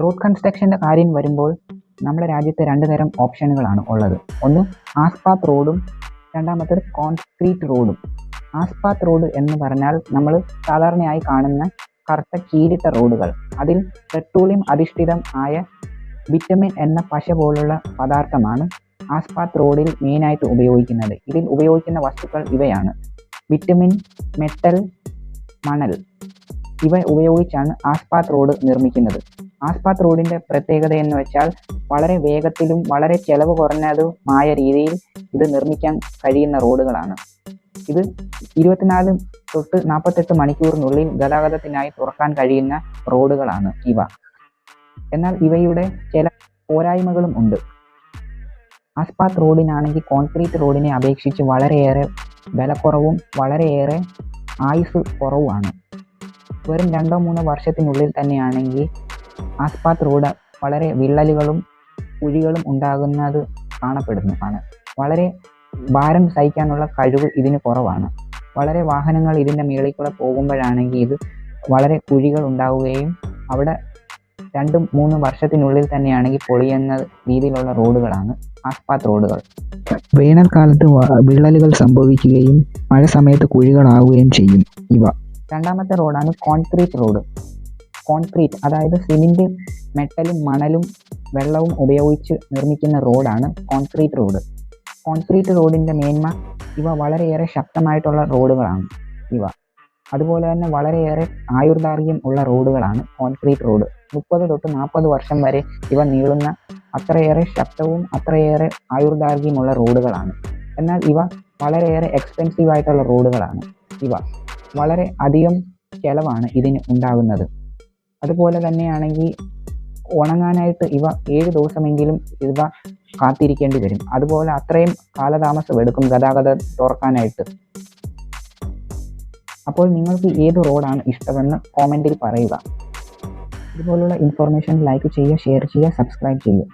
Road കൺസ്ട്രക്ഷന്റെ കാര്യം വരുമ്പോൾ നമ്മുടെ രാജ്യത്ത് രണ്ട് തരം ഓപ്ഷനുകളാണ് ഉള്ളത്. ഒന്ന് ആസ്പാത്ത് റോഡും രണ്ടാമത്തേത് കോൺക്രീറ്റ് റോഡും ആസ്പാത്ത് റോഡ് എന്ന് പറഞ്ഞാൽ നമ്മൾ സാധാരണയായി കാണുന്ന കറുത്ത കീരിട്ട റോഡുകൾ അതിൽ പെട്രോളിയം അധിഷ്ഠിതം ആയ വിറ്റമിൻ എന്ന പശ പോലുള്ള പദാർത്ഥമാണ് ആസ്പാത്ത് റോഡിൽ മെയിനായിട്ട് ഉപയോഗിക്കുന്നത്. ഇതിൽ ഉപയോഗിക്കുന്ന വസ്തുക്കൾ ഇവയാണ്. വിറ്റമിൻ മെറ്റൽ മണൽ. ഇവ ഉപയോഗിച്ചാണ് ആസ്പാത്ത് റോഡ് നിർമ്മിക്കുന്നത്. ആസ്പാത്ത് റോഡിന്റെ പ്രത്യേകത എന്ന് വെച്ചാൽ വളരെ വേഗത്തിലും വളരെ ചെലവ് കുറഞ്ഞതുമായ രീതിയിൽ ഇത് നിർമ്മിക്കാൻ കഴിയുന്ന റോഡുകളാണ്. ഇത് ഇരുപത്തിനാല് തൊട്ട് നാൽപ്പത്തെട്ട് മണിക്കൂറിനുള്ളിൽ ഗതാഗതത്തിനായി തുറക്കാൻ കഴിയുന്ന റോഡുകളാണ് ഇവ. എന്നാൽ ഇവയുടെ ചില പോരായ്മകളും ഉണ്ട്. ആസ്പാത്ത് റോഡിനാണെങ്കിൽ കോൺക്രീറ്റ് റോഡിനെ അപേക്ഷിച്ച് വളരെയേറെ വിലക്കുറവും വളരെയേറെ ആയുസ് കുറവുമാണ്. വെറും രണ്ടോ മൂന്നോ വർഷത്തിനുള്ളിൽ തന്നെയാണെങ്കിൽ ആസ്പാത്ത് റോഡ് വളരെ വിള്ളലുകളും കുഴികളും ഉണ്ടാകുന്നത് കാണപ്പെടുന്നു. ആണ്. വളരെ ഭാരം സഹിക്കാനുള്ള കഴിവ് ഇതിന് കുറവാണ്. വളരെ വാഹനങ്ങൾ ഇതിന്റെ മുകളിൽ കൂടെ പോകുമ്പോഴാണെങ്കിൽ ഇത് വളരെ കുഴികൾ ഉണ്ടാവുകയും അവിടെ രണ്ടും മൂന്ന് വർഷത്തിനുള്ളിൽ തന്നെയാണെങ്കിൽ പൊളിയുന്ന രീതിയിലുള്ള റോഡുകളാണ് ആസ്പാത് റോഡുകൾ. വേനൽക്കാലത്ത് വിള്ളലുകൾ സംഭവിക്കുകയും മഴ സമയത്ത് കുഴികളാവുകയും ചെയ്യും ഇവ. രണ്ടാമത്തെ റോഡാണ് കോൺക്രീറ്റ് റോഡ്. കോൺക്രീറ്റ് അതായത് സിമെന്റ് മെറ്റലും മണലും വെള്ളവും ഉപയോഗിച്ച് നിർമ്മിക്കുന്ന റോഡാണ് കോൺക്രീറ്റ് റോഡ്. കോൺക്രീറ്റ് റോഡിന്റെ മേന്മ ഇവ വളരെയേറെ ശക്തമായിട്ടുള്ള റോഡുകളാണ് ഇവ. അതുപോലെ തന്നെ വളരെയേറെ ആയുർദാർഘ്യം ഉള്ള റോഡുകളാണ് കോൺക്രീറ്റ് റോഡ്. മുപ്പത് തൊട്ട് നാൽപ്പത് വർഷം വരെ ഇവ നീളുന്ന അത്രയേറെ ശക്തവും അത്രയേറെ ആയുർദാർഘ്യമുള്ള റോഡുകളാണ്. എന്നാൽ ഇവ വളരെയേറെ എക്സ്പെൻസീവ് ആയിട്ടുള്ള റോഡുകളാണ് ഇവ. വളരെ അധികം ചെലവാണ് ഇതിന് ഉണ്ടാകുന്നത്. അതുപോലെ തന്നെയാണെങ്കിൽ ഉണങ്ങാനായിട്ട് ഇവ ഏഴ് ദിവസമെങ്കിലും ഇവ കാത്തിരിക്കേണ്ടി വരും. അതുപോലെ അത്രയും കാലതാമസം എടുക്കും ഗതാഗതം തുറക്കാനായിട്ട്. അപ്പോൾ നിങ്ങൾക്ക് ഏത് റോഡാണ് ഇഷ്ടമെന്ന് കോമെന്റിൽ പറയുക. ഇതുപോലുള്ള ഇൻഫർമേഷൻ ലൈക്ക് ചെയ്യുക ഷെയർ ചെയ്യുക സബ്സ്ക്രൈബ് ചെയ്യുക.